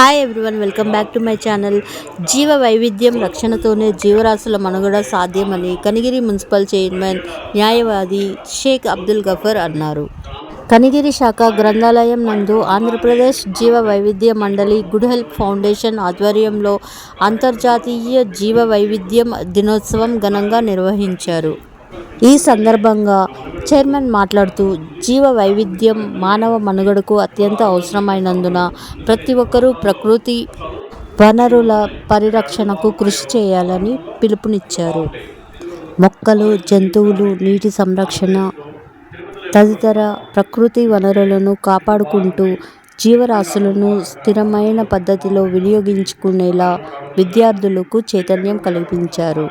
Hi everyone welcome back to my channel జీవ వైవిధ్యం రక్షణతోనే జీవరాశుల మనుగడ సాధ్యమని కనిగిరి మున్సిపల్ చైర్మన్ న్యాయవాది షేక్ అబ్దుల్ గఫర్ అన్నారు. కనిగిరి శాఖ గ్రంథాలయం నందు ఆంధ్రప్రదేశ్ జీవ వైవిధ్య మండలి గుడ్ హెల్ప్ ఫౌండేషన్ ఆధ్వర్యంలో అంతర్జాతీయ జీవ వైవిధ్యం దినోత్సవం ఘనంగా నిర్వహించారు. ఈ సందర్భంగా చైర్మన్ మాట్లాడుతూ జీవ వైవిధ్యం మానవ మనుగడకు అత్యంత అవసరమైనందున ప్రతి ఒక్కరూ ప్రకృతి వనరుల పరిరక్షణకు కృషి చేయాలని పిలుపునిచ్చారు. మొక్కలు జంతువులు నీటి సంరక్షణ తదితర ప్రకృతి వనరులను కాపాడుకుంటూ జీవరాశులను స్థిరమైన పద్ధతిలో వినియోగించుకునేలా విద్యార్థులకు చైతన్యం కల్పించారు.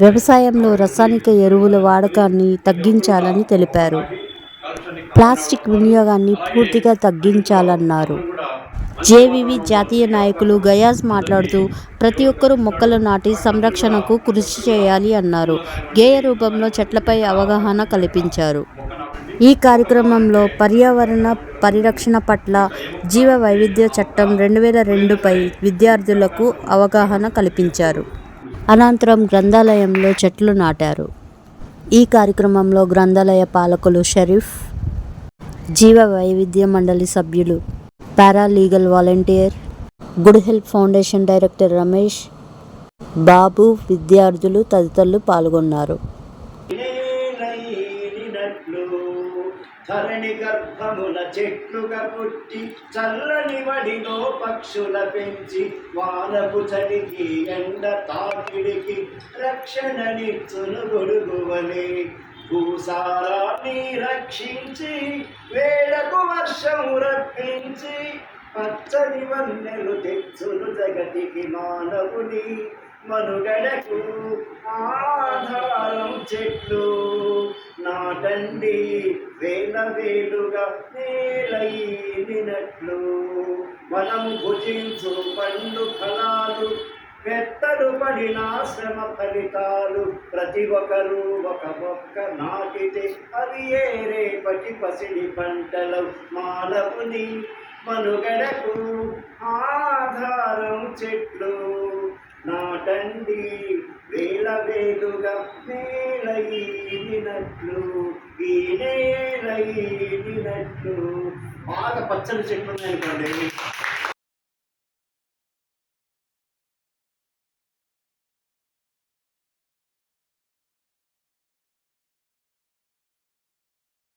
వ్యవసాయంలో రసాయనిక ఎరువుల వాడకాన్ని తగ్గించాలని తెలిపారు. ప్లాస్టిక్ వినియోగాన్ని పూర్తిగా తగ్గించాలన్నారు. జేవివి జాతీయ నాయకులు గయాజ్ మాట్లాడుతూ ప్రతి ఒక్కరూ మొక్కలు నాటి సంరక్షణకు కృషి చేయాలి అన్నారు. గేయ రూపంలో చెట్లపై అవగాహన కల్పించారు. ఈ కార్యక్రమంలో పర్యావరణ పరిరక్షణ పట్ల జీవ వైవిధ్య చట్టం రెండు వేల రెండుపై విద్యార్థులకు అవగాహన కల్పించారు. అనంతరం గ్రంథాలయంలో చెట్లు నాటారు. ఈ కార్యక్రమంలో గ్రంథాలయ పాలకులు షరీఫ్ జీవ వైవిధ్య మండలి సభ్యులు paralegal volunteer good help foundation director Ramesh Babu విద్యార్థులు తదితరులు పాల్గొన్నారు. ధరణి గర్భముల చెట్లుగా పుట్టి చల్లని వడిలో పక్షుల పెంచి వానపు చలికి ఎండ తాకిడికి రక్షణనిచ్చును గొడుగువలే. భూసారాన్ని రక్షించి వేలకు వర్షం రప్పించి పచ్చని వన్నెలు తెచ్చును జగతికి మానవుని మనుగడకు. ఆధారం చెట్లు నాటండి వేల వేలుగా నేలైనట్లు మనం భుజించు పండు ఫలాలు పెత్తలు పడిన శ్రమ ఫలితాలు. ప్రతి ఒక్కరూ ఒక మొక్క నాటితే అవి ఏ రేపటి పసిడి పంటలు. మానవుని మనుగడకు ఆధారం చెట్లు. నాటండి వేల వేలుగా నేలైనట్లు ఈ నేలయ్యినట్లు బాగా పచ్చని చెట్లు ఉన్నాయనుకోండి